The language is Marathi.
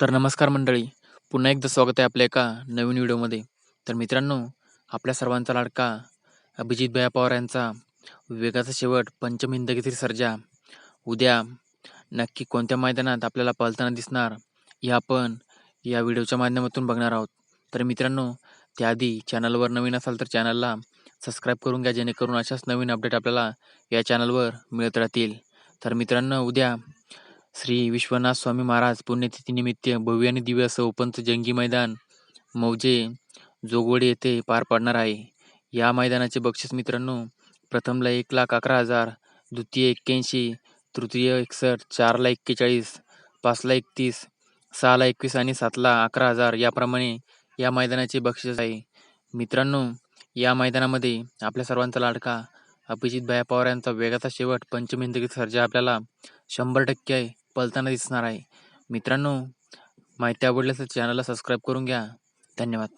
तर नमस्कार मंडळी. पुन्हा एकदा स्वागत आहे आपल्या एका नवीन व्हिडिओमध्ये. तर मित्रांनो आपल्या सर्वांचा लाडका अभिजित भया पवार यांचा वेगाचा शेवट पंचम हिंद सर्जा उद्या नक्की कोणत्या मैदानात आपल्याला पळताना दिसणार हे आपण या व्हिडिओच्या माध्यमातून बघणार आहोत. तर मित्रांनो त्याआधी चॅनलवर नवीन असाल तर चॅनलला सबस्क्राईब करून घ्या जेणेकरून अशाच नवीन अपडेट आपल्याला या चॅनलवर मिळत राहतील. तर मित्रांनो उद्या श्री विश्वनाथ स्वामी महाराज पुण्यतिथीनिमित्त भव्य आणि दिव्य असं ओपनचं जंगी मैदान मौजे जोगवडे येथे पार पडणार आहे. या मैदानाचे बक्षीस मित्रांनो प्रथमला एक लाख अकरा हजार द्वितीय एक्क्याऐंशी तृतीय एकसष्ट चारला एक्केचाळीस पाचला एकतीस सहाला एकवीस आणि सातला अकरा हजार याप्रमाणे या मैदानाचे बक्षीस आहे. मित्रांनो या मैदानामध्ये आपल्या सर्वांचा लाडका अभिजित भाया पवार यांचा वेगाचा शेवट पंचम हिंदगी सर्जा आपल्याला शंभर टक्के पळताना दिसणार आहे. मित्रांनो माहिती आवडल्यास चॅनलला सबस्क्राईब करून घ्या. धन्यवाद.